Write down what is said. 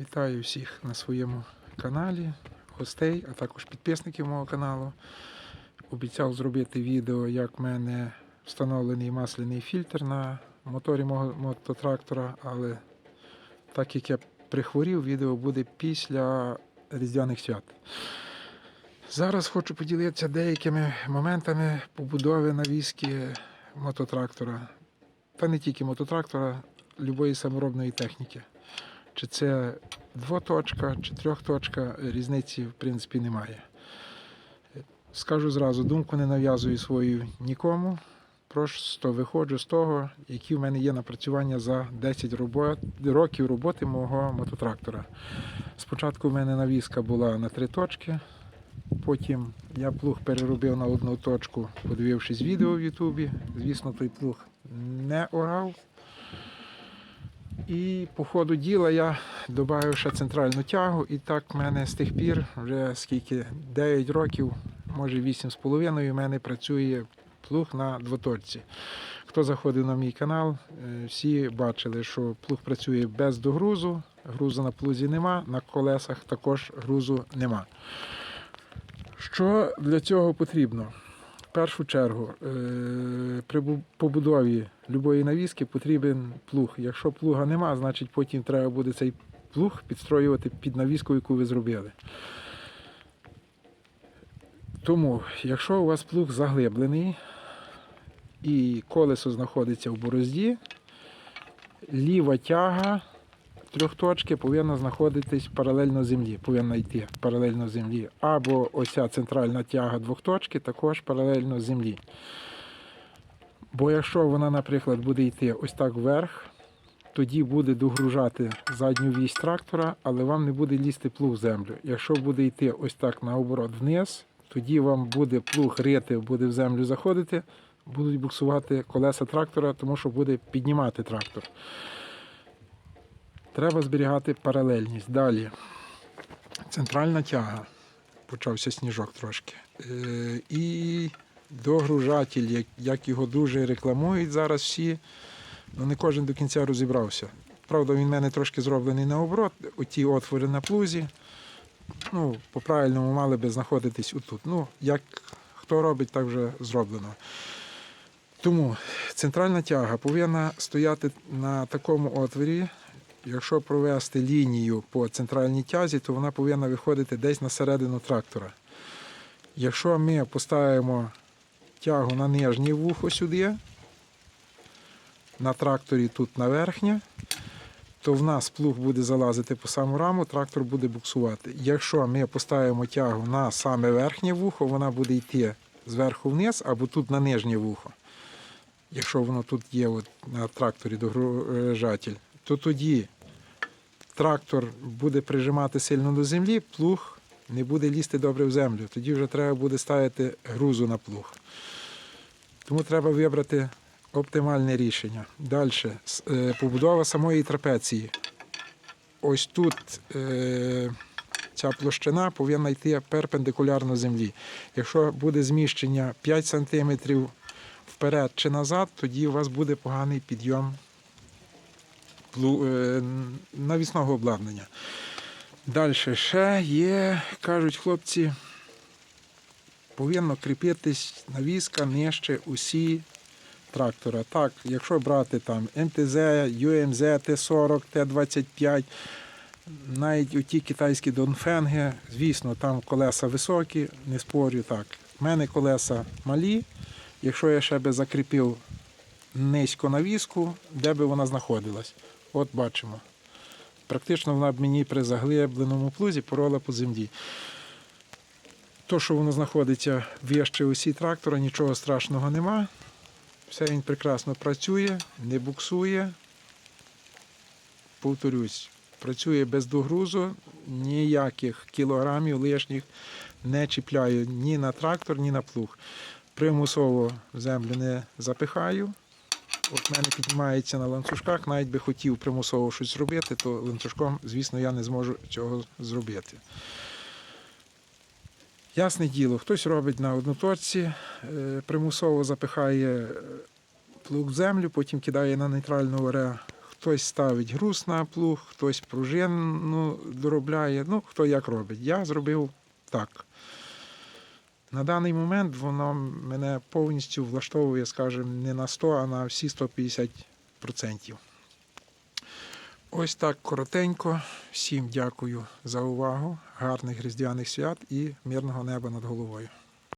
Вітаю всіх на своєму каналі, гостей, а також підписників мого каналу. Обіцяв зробити відео, як в мене встановлений масляний фільтр на моторі мого мототрактора, але так як я прихворів, відео буде після Різдвяних свят. Зараз хочу поділитися деякими моментами побудови навіски мототрактора. Та не тільки мототрактора, любої саморобної техніки. Чи це двоточка, чи трьохточка, різниці в принципі немає. Скажу зразу, думку не нав'язую свою нікому. Просто виходжу з того, які в мене є напрацювання за 10 робот, років роботи мого мототрактора. Спочатку в мене навіска була на три точки, потім я плуг переробив на одну точку, подивившись відео в Ютубі. Звісно, той плуг не орав. І по ходу діла я додав ще центральну тягу, і так в мене з тих пір, вже скільки 9 років, може 8,5, в мене працює плуг на двоточці. Хто заходив на мій канал, е, всі бачили, що плуг працює без догрузу, грузу на плузі нема, на колесах також грузу нема. Що для цього потрібно? Першу чергу, е, при побудові любої навіски потрібен плуг. Якщо плуга нема, значить потім треба буде цей плуг підстроювати під навіску, яку ви зробили. Тому, якщо у вас плуг заглиблений і колесо знаходиться в борозді, ліва тяга трьохточки повинна знаходитись паралельно землі, повинна йти паралельно землі. Або ось ця центральна тяга двохточки також паралельно землі. Бо якщо вона, наприклад, буде йти ось так вверх, тоді буде догружати задню вісь трактора, але вам не буде лізти плуг в землю. Якщо буде йти ось так наоборот вниз, тоді вам буде плуг рити, буде в землю заходити, будуть буксувати колеса трактора, тому що буде піднімати трактор. Треба зберігати паралельність. Далі. Центральна тяга. Почався сніжок трошки. Е, і догружатель, як, його дуже рекламують зараз всі, ну не кожен до кінця розібрався. Правда, він в мене трошки зроблений наоборот, оті отвори на плузі. Ну, по-правильному мали би знаходитись отут. Ну, як хто робить, так вже зроблено. Тому центральна тяга повинна стояти на такому отворі. Якщо провести лінію по центральній тязі, то вона повинна виходити десь на середину трактора. Якщо ми поставимо тягу на нижнє вухо сюди, на тракторі тут на верхнє, то в нас плуг буде залазити по саму раму, трактор буде буксувати. Якщо ми поставимо тягу на саме верхнє вухо, вона буде йти зверху вниз або тут на нижнє вухо. Якщо воно тут є от на тракторі догружатель, то тоді трактор буде прижимати сильно до землі, плуг не буде лізти добре в землю. Тоді вже треба буде ставити грузу на плуг. Тому треба вибрати оптимальне рішення. Далі. Побудова самої трапеції. Ось тут е, ця площина повинна йти перпендикулярно землі. Якщо буде зміщення 5 см вперед чи назад, тоді у вас буде поганий підйом е, навісного обладнання. Далі ще є, кажуть хлопці, повинно кріпитись навіска нижче усі трактора. Так, якщо брати там МТЗ, ЮМЗ, Т-40, Т-25, навіть оті китайські донфенги, звісно, там колеса високі, не спорю так. У мене колеса малі. Якщо я ще би закріпив низько навіску, де би вона знаходилась? От бачимо. Практично вона б мені при заглибленому плузі порола по землі. То, що воно знаходиться вище усі трактора, нічого страшного нема. Все він прекрасно працює, не буксує. Повторюсь, працює без догрузу, ніяких кілограмів лишніх не чіпляю ні на трактор, ні на плуг. Примусово землю не запихаю. От мене піднімається на ланцюжках, навіть би хотів примусово щось зробити, то ланцюжком, звісно, я не зможу цього зробити. Ясне діло, хтось робить на одноточці, е, примусово запихає е, плуг в землю, потім кидає на нейтральну оре. хтось ставить груз на плуг, хтось пружину доробляє. Ну, хто як робить. Я зробив так. На даний момент воно мене повністю влаштовує, скажімо, не на 100, а на всі 150%. Ось так коротенько. Всім дякую за увагу, гарних різдвяних свят і мирного неба над головою.